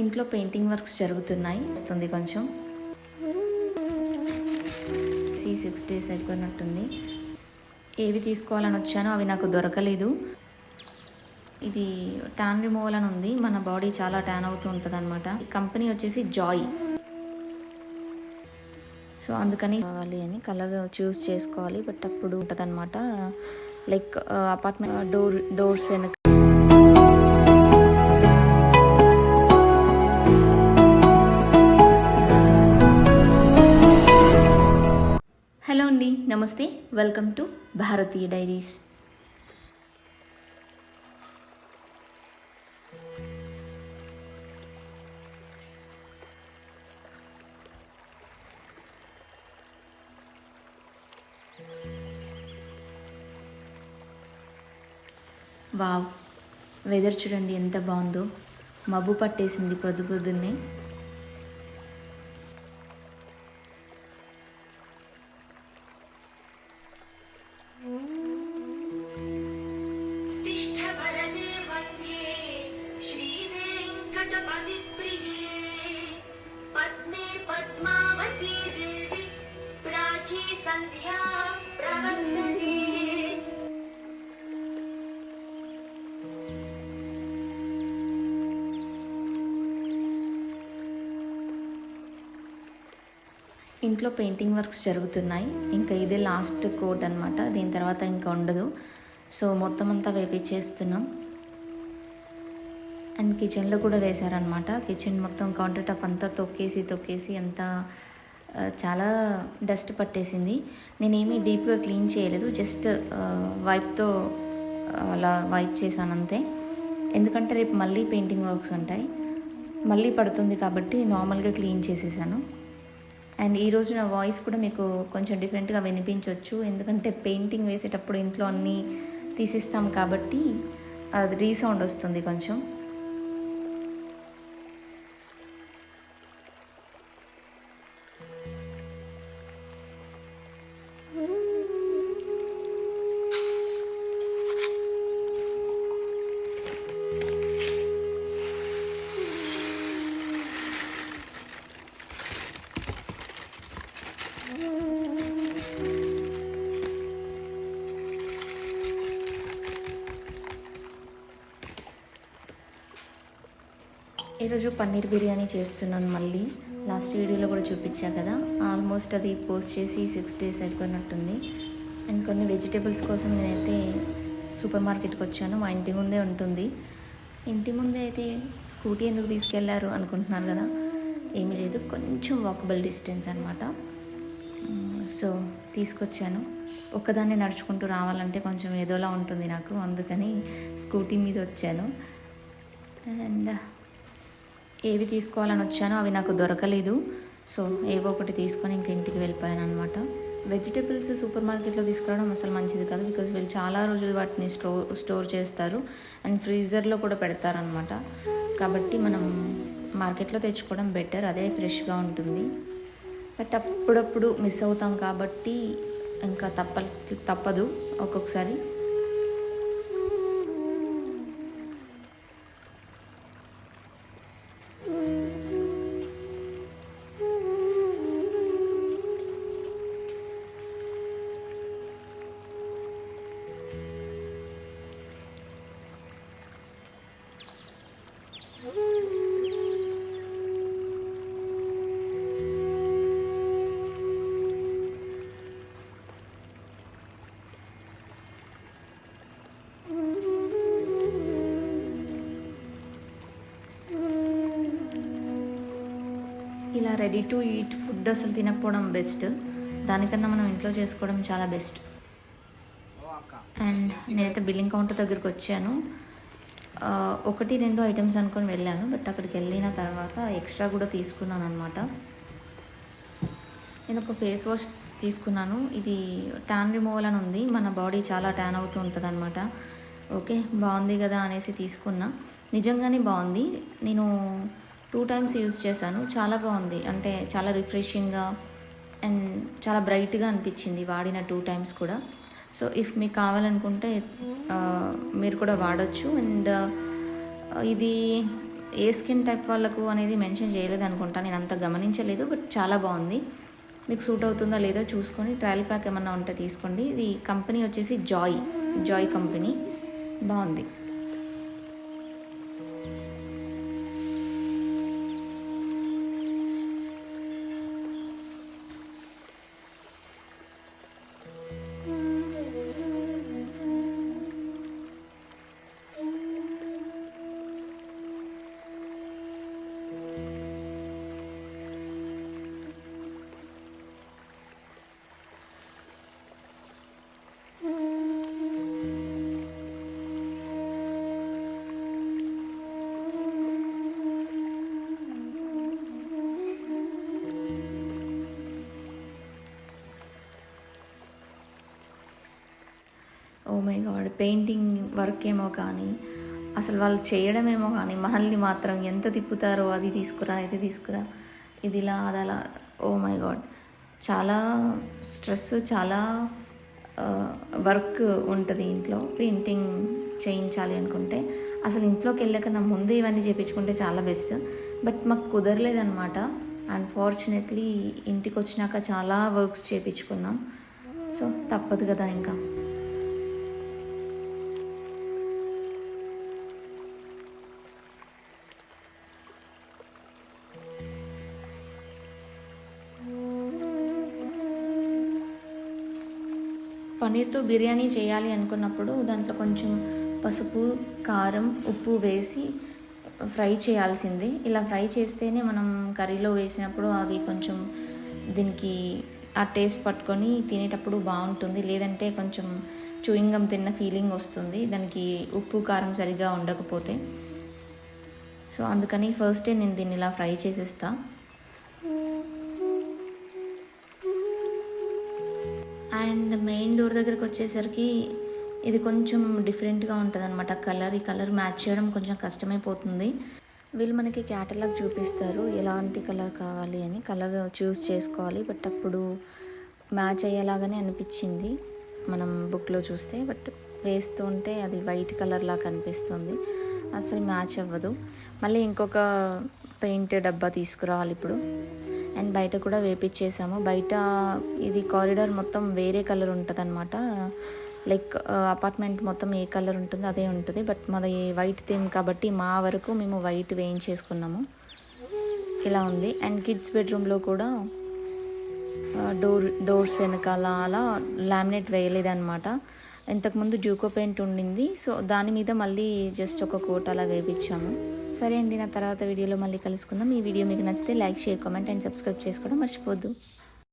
ఇంట్లో painting works జరుగుతున్నాయి. వస్తుంది కొంచెం. సి సిక్స్ డేస్ అయిపోయినట్టుంది. ఏవి తీసుకోవాలని వచ్చానో అవి నాకు దొరకలేదు. ఇది ట్యాన్ రిమూవల్ అని ఉంది. మన బాడీ చాలా ట్యాన్ అవుతూ ఉంటుంది అనమాట ఈ కంపెనీ వచ్చేసి జాయ్ సో అందుకని కావాలి అని కలర్ చూస్ చేసుకోవాలి. బట్ అప్పుడు ఉంటుంది అనమాట లైక్ అపార్ట్మెంట్ డోర్ డోర్స్ వెనక నమస్తే welcome to Bharatiya diaries. Wow weather చూడండి ఎంత బాగుందో. మబ్బు పట్టేసింది పొద్దు పొద్దున్నే ఇంట్లో పెయింటింగ్ వర్క్స్ జరుగుతున్నాయి. ఇంకా ఇదే లాస్ట్ కోట్ అనమాట దీని తర్వాత ఇంకా ఉండదు. సో మొత్తం అంతా వేపించేస్తున్నాం అండ్ కిచెన్లో కూడా వేశారనమాట కిచెన్ మొత్తం కౌంటర్ టాప్ అంతా తొక్కేసి తొక్కేసి అంతా చాలా డస్ట్ పట్టేసింది. నేనేమీ డీప్గా క్లీన్ చేయలేదు. జస్ట్ వైప్తో అలా వైప్ చేశాను అంతే. ఎందుకంటే రేపు మళ్ళీ పెయింటింగ్ వర్క్స్ ఉంటాయి. మళ్ళీ పడుతుంది కాబట్టి నార్మల్గా క్లీన్ చేసేసాను. అండ్ ఈరోజు నా వాయిస్ కూడా మీకు కొంచెం డిఫరెంట్గా వినిపించవచ్చు ఎందుకంటే పెయింటింగ్ వేసేటప్పుడు ఇంట్లో అన్నీ తీసిస్తాం కాబట్టి అది రీసౌండ్ వస్తుంది కొంచెం. ఈరోజు పన్నీర్ బిర్యానీ చేస్తున్నాను మళ్ళీ. లాస్ట్ వీడియోలో కూడా చూపించా కదా. ఆల్మోస్ట్ అది పోస్ట్ చేసి సిక్స్ డేస్ అయిపోయినట్టుంది. అండ్ కొన్ని వెజిటేబుల్స్ కోసం నేనైతే సూపర్ మార్కెట్కి వచ్చాను. మా ఇంటి ముందే ఉంటుంది. ఇంటి ముందే అయితే స్కూటీ ఎందుకు తీసుకెళ్ళారు అనుకుంటున్నారు కదా. ఏమీ లేదు. కొంచెం వాకబుల్ డిస్టెన్స్ అనమాట సో తీసుకొచ్చాను. ఒక్కదాన్ని నడుచుకుంటూ రావాలంటే కొంచెం ఏదోలా ఉంటుంది నాకు. అందుకని స్కూటీ మీద వచ్చాను. అండ్ ఏవి తీసుకోవాలని వచ్చానో అవి నాకు దొరకలేదు. సో ఏవో ఒకటి తీసుకొని ఇంక ఇంటికి వెళ్ళిపోయాను అనమాట వెజిటేబుల్స్ సూపర్ మార్కెట్లో తీసుకురావడం అసలు మంచిది కాదు బికాజ్ వీళ్ళు చాలా రోజులు వాటిని స్టోర్ స్టోర్ చేస్తారు. అండ్ ఫ్రీజర్లో కూడా పెడతారనమాట కాబట్టి మనం మార్కెట్లో తెచ్చుకోవడం బెటర్ అదే ఫ్రెష్గా ఉంటుంది. బట్ అప్పుడప్పుడు మిస్ అవుతాం కాబట్టి ఇంకా తప్ప తప్పదు ఒక్కొక్కసారి. ఇలా రెడీ టు ఈట్ ఫుడ్ అసలు తినకపోవడం బెస్ట్ దానికన్నా మనం ఇంట్లో చేసుకోవడం చాలా బెస్ట్ అండ్ నేనైతే బిల్లింగ్ కౌంటర్ దగ్గరికి వచ్చాను. ఒకటి రెండు ఐటమ్స్ అనుకొని వెళ్ళాను బట్ అక్కడికి వెళ్ళిన తర్వాత ఎక్స్ట్రా కూడా తీసుకున్నాను అనమాట నేను ఒక ఫేస్ వాష్ తీసుకున్నాను. ఇది ట్యాన్ రిమూవల్ అని ఉంది. మన బాడీ చాలా ట్యాన్ అవుతూ ఉంటుంది అనమాట ఓకే బాగుంది కదా అనేసి తీసుకున్నా. నిజంగానే బాగుంది. నేను టూ టైమ్స్ యూజ్ చేశాను. చాలా బాగుంది. అంటే చాలా రిఫ్రెషింగ్గా అండ్ చాలా బ్రైట్గా అనిపించింది వాడిన టూ టైమ్స్ కూడా. సో ఇఫ్ మీకు కావాలనుకుంటే మీరు కూడా వాడచ్చు. అండ్ ఇది ఏ స్కిన్ టైప్ వాళ్ళకు అనేది మెన్షన్ చేయలేదు అనుకుంటా. నేను అంత గమనించలేదు బట్ చాలా బాగుంది. మీకు సూట్ అవుతుందా లేదో చూసుకొని ట్రయల్ ప్యాక్ ఏమన్నా ఉంటే తీసుకోండి. ఇది కంపెనీ వచ్చేసి జాయ్ జాయ్ కంపెనీ. బాగుంది. Oh my god painting work ఏమో కానీ అసలు వాళ్ళు చేయడమేమో కానీ మనల్ని మాత్రం ఎంత తిప్పుతారో అది తీసుకురా ఇది తీసుకురా ఇది ఇలా అది అలా ఓ oh మై గాడ్ చాలా స్ట్రెస్ చాలా వర్క్ ఉంటుంది ఇంట్లో. పెయింటింగ్ చేయించాలి అనుకుంటే అసలు ఇంట్లోకి వెళ్ళాక నా ముందు ఇవన్నీ చేయించుకుంటే చాలా బెస్ట్ బట్ మాకు కుదరలేదనమాట అన్ఫార్చునేట్లీ ఇంటికి వచ్చినాక చాలా వర్క్స్ చేయించుకున్నాం సో తప్పదు కదా ఇంకా. పన్నీర్తో బిర్యానీ చేయాలి అనుకున్నప్పుడు దాంట్లో కొంచెం పసుపు కారం ఉప్పు వేసి ఫ్రై చేయాల్సింది. ఇలా ఫ్రై చేస్తేనే మనం కర్రీలో వేసినప్పుడు అది కొంచెం దీనికి ఆ టేస్ట్ పట్టుకొని తినేటప్పుడు బాగుంటుంది. లేదంటే కొంచెం చూయింగం తిన్న ఫీలింగ్ వస్తుంది. దానికి ఉప్పు కారం సరిగా ఉండకపోతే. సో అందుకని ఫస్ట్ నేను దీన్ని ఇలా ఫ్రై చేసేస్తాను అండ్ మెయిన్ డోర్ దగ్గరకు వచ్చేసరికి ఇది కొంచెం డిఫరెంట్గా ఉంటుంది అనమాట కలర్ ఈ కలర్ మ్యాచ్ చేయడం కొంచెం కష్టమైపోతుంది. వీళ్ళు మనకి క్యాటలాగ్ చూపిస్తారు. ఎలాంటి కలర్ కావాలి అని కలర్ చూస్ చేసుకోవాలి. బట్ అప్పుడు మ్యాచ్ అయ్యేలాగానే అనిపించింది మనం బుక్లో చూస్తే. బట్ వేస్తుంటే అది వైట్ కలర్లా కనిపిస్తుంది అసలు మ్యాచ్ అవ్వదు. మళ్ళీ ఇంకొక పెయింట్ డబ్బా తీసుకురావాలి ఇప్పుడు. అండ్ బయట కూడా వేపించేసాము బయట ఇది కారిడార్ మొత్తం వేరే కలర్ ఉంటుంది అనమాట లైక్ అపార్ట్మెంట్ మొత్తం ఏ కలర్ ఉంటుందో అదే ఉంటుంది. బట్ మాది వైట్ థీమ్ కాబట్టి మా వరకు మేము వైట్ వేయించేసుకున్నాము. ఇలా ఉంది. అండ్ కిడ్స్ బెడ్రూమ్లో కూడా డోర్ డోర్స్ వెనకాల అలా లామినేట్ వేయలేదన్నమాట. ఇంతకుముందు జూకో పెయింట్ ఉండింది. సో దాని మీద మళ్ళీ జస్ట్ ఒక కోట్ అలా వేపించాము సరే అండి నా తర్వాత వీడియోలో మళ్ళీ కలుసుకుందాం. ఈ వీడియో మీకు నచ్చితే like share comment and subscribe చేసుకోవడం మర్చిపోద్దు